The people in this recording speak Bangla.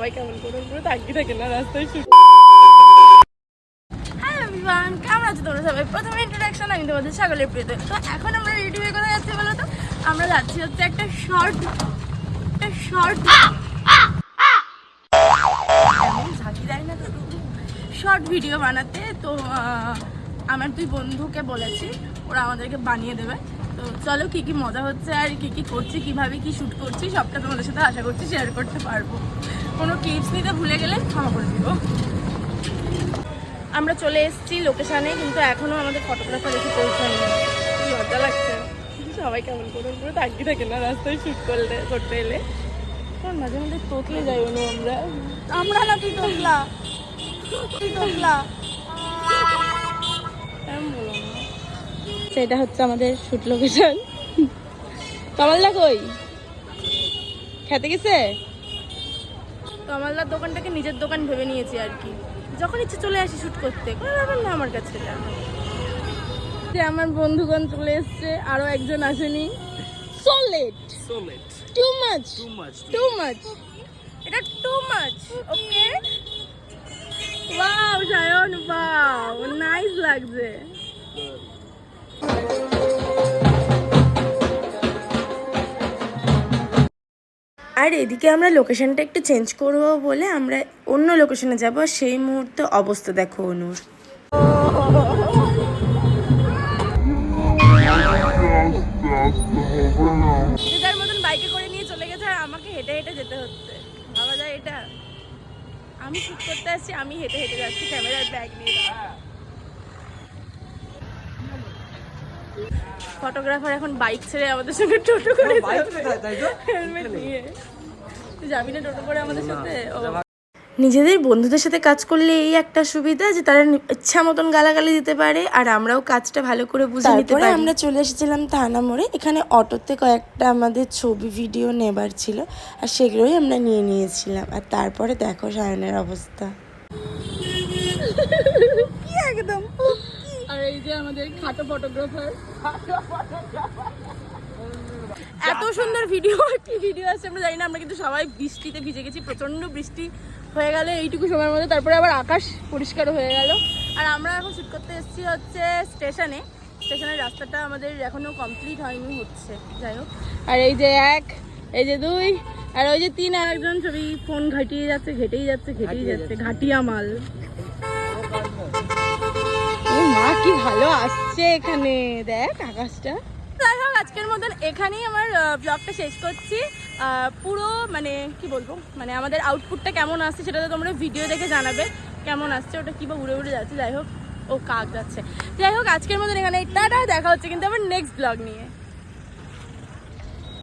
সবাই কেমন করে পুরো তাকিয়ে থাকে না, রাস্তায় সবাই? প্রথমে তোমাদের তো এখন আমরা ইউটিউবে বলো তো? আমরা যাচ্ছি হচ্ছে একটা শর্ট একটা শর্ট দেয় না শর্ট ভিডিও বানাতে, তো আমার দুই বন্ধুকে বলেছি, ওরা আমাদেরকে বানিয়ে দেবে। তো চলো কি কি মজা হচ্ছে আর কি কি করছি, কীভাবে কি শুট করছি, সবটা তোমাদের সাথে আশা করছি শেয়ার করতে পারব। কোনো টিপস নিতে ভুলে গেলে ক্ষমা করে দিব আমরা চলে এসেছি লোকেশানে কিন্তু এখনও আমাদের ফটোগ্রাফার এসে পৌঁছায়নি। মজা লাগছে। সবাই কেমন করে পুরো তাকিয়ে থাকে না রাস্তায় শুট করলে করতে এলে। তখন মাঝে মাঝে তোতলে যাই অনু আমরা। আমরা না তুই তোতলা তুই তোতলা সেটা হচ্ছে আমাদের শুট লোকেশন কমালদা কই? খেতে গেছে? কমালদার দোকানটাকে নিজের দোকান ভেবে নিয়েছি আর কি। যখন ইচ্ছে চলে আসি শ্যুট করতে কোনো ব্যাপার না আমার কাছে। যে আমার বন্ধুগণ চলে এসছে আরও একজন আসেনি। So late. Too much Too much. Too much এটা too much okay wow Sayan wow nice লাগছে। আর এদিকে আমরা লোকেশনটা একটু চেঞ্জ করব বলে আমরা অন্য লোকেশনে যাব। সেই মুহূর্তে অবস্থা দেখো অনুর মতন বাইকে করে নিয়ে চলে গেছে আমাকে হেঁটে হেঁটে যেতে হচ্ছে। এটা। আমি শুট করতে আসছি, আমি হেঁটে হেঁটে যাচ্ছি ক্যামেরার ব্যাগ নিয়ে। ফটোগ্রাফার এখন বাইক ছেড়ে আমাদের সঙ্গে টোটো করে হেলমেট নিয়ে। তুই যাবি না টোটো করে আমাদের সাথে? নিজেদের বন্ধুদের সাথে কাজ করলে এই একটা সুবিধা যে তারা ইচ্ছা মতন গালাগালি দিতে পারে আর আমরাও কাজটা ভালো করে বুঝে নিতে পারি। আমরা চলে এসেছিলাম থানা মোড়ে। এখানে অটোতে কয়েকটা আমাদের ছবি ভিডিও নেবার ছিল আর সেগুলোই আমরা নিয়ে নিয়েছিলাম। আর তারপরে দেখো সায়নের অবস্থা। কি একদম? আর এই যে আমাদের খাটো ফটোগ্রাফার এত সুন্দর ভিডিও কি ভিডিও আছে আমরা জানি না আমরা কিন্তু সবাই বৃষ্টিতে ভিজে গেছি প্রচণ্ড বৃষ্টি হয়ে গেল এইটুকু সময়ের মধ্যে। তারপরে আবার আকাশ পরিষ্কার হয়ে গেল। আর আমরা এখন শুট করতে এসেছি হচ্ছে স্টেশনে স্টেশনের রাস্তাটা আমাদের এখনও কমপ্লিট হয়নি হচ্ছে। যাই হোক। আর এই যে এক এই যে দুই আর ওই যে তিন আর একজন ছবি ফোন ঘাটিয়ে যাচ্ছে ঘেটেই যাচ্ছে ঘেটেই যাচ্ছে ঘাটিয়া মাল মা, কি ভালো আসছে এখানে। দেখ আকাশটা। যাই হোক, আজকের মতন এখানেই আমার ব্লগটা শেষ করছি। পুরো মানে কি বলব? মানে আমাদের আউটপুটটা কেমন আসছে সেটা তো তোমরা ভিডিও দেখে জানাবে। কেমন আসছে, ওটা কী বা উড়ে উড়ে যাচ্ছে, যাই হোক, ও কাক যাচ্ছে। যাই হোক, আজকের মতন এখানে টাটা, দেখা হচ্ছে কিন্তু আবার নেক্সট ব্লগ নিয়ে।